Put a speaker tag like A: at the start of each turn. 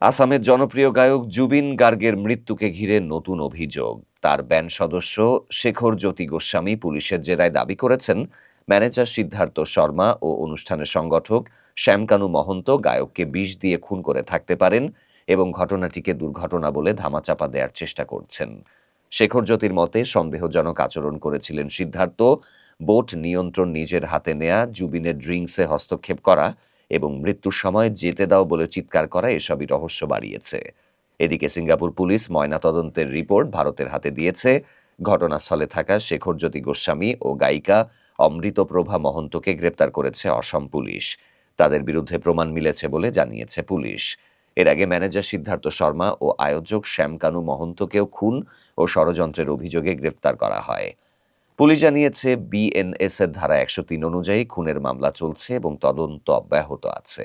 A: আসামের জনপ্রিয় গায়ক জুবিন গার্গের মৃত্যুকে ঘিরে নতুন অভিযোগ। তার ব্যান্ড সদস্য শেখর জ্যোতি গোস্বামী পুলিশের জেরায় দাবি করেছেন, ম্যানেজার সিদ্ধার্থ শর্মা ও অনুষ্ঠানের সংগঠক শ্যামকানু মহন্ত গায়ককে বিষ দিয়ে খুন করে থাকতে পারেন এবং ঘটনাটিকে দুর্ঘটনা বলে ধামাচাপা দেওয়ার চেষ্টা করছেন। শেখর জ্যোতির মতে, সন্দেহজনক আচরণ করেছিলেন সিদ্ধার্থ। বোট নিয়ন্ত্রণ নিজের হাতে নেয়া, জুবিনের ড্রিঙ্কসে হস্তক্ষেপ করা এবং মৃত্যুর সময় যেতে দাও বলে চিৎকার করা এসবই রহস্য বাড়িয়েছে। এদিকে সিঙ্গাপুর পুলিশ ময়নাতদন্তের রিপোর্ট ভারতের হাতে দিয়েছে। ঘটনাস্থলে থাকা শেখর জ্যোতি গোস্বামী ও গায়িকা অমৃতপ্রভা মহন্তকে গ্রেপ্তার করেছে অসম পুলিশ। তাদের বিরুদ্ধে প্রমাণ মিলেছে বলে জানিয়েছে পুলিশ। এর আগে ম্যানেজার সিদ্ধার্থ শর্মা ও আয়োজক শ্যামকানু মহন্তকেও খুন ও ষড়যন্ত্রের অভিযোগে গ্রেপ্তার করা হয়। পুলিশ জানিয়েছে বিএনএস এর ধারা একশো তিন অনুযায়ী খুনের মামলা চলছে এবং তদন্ত অব্যাহত আছে।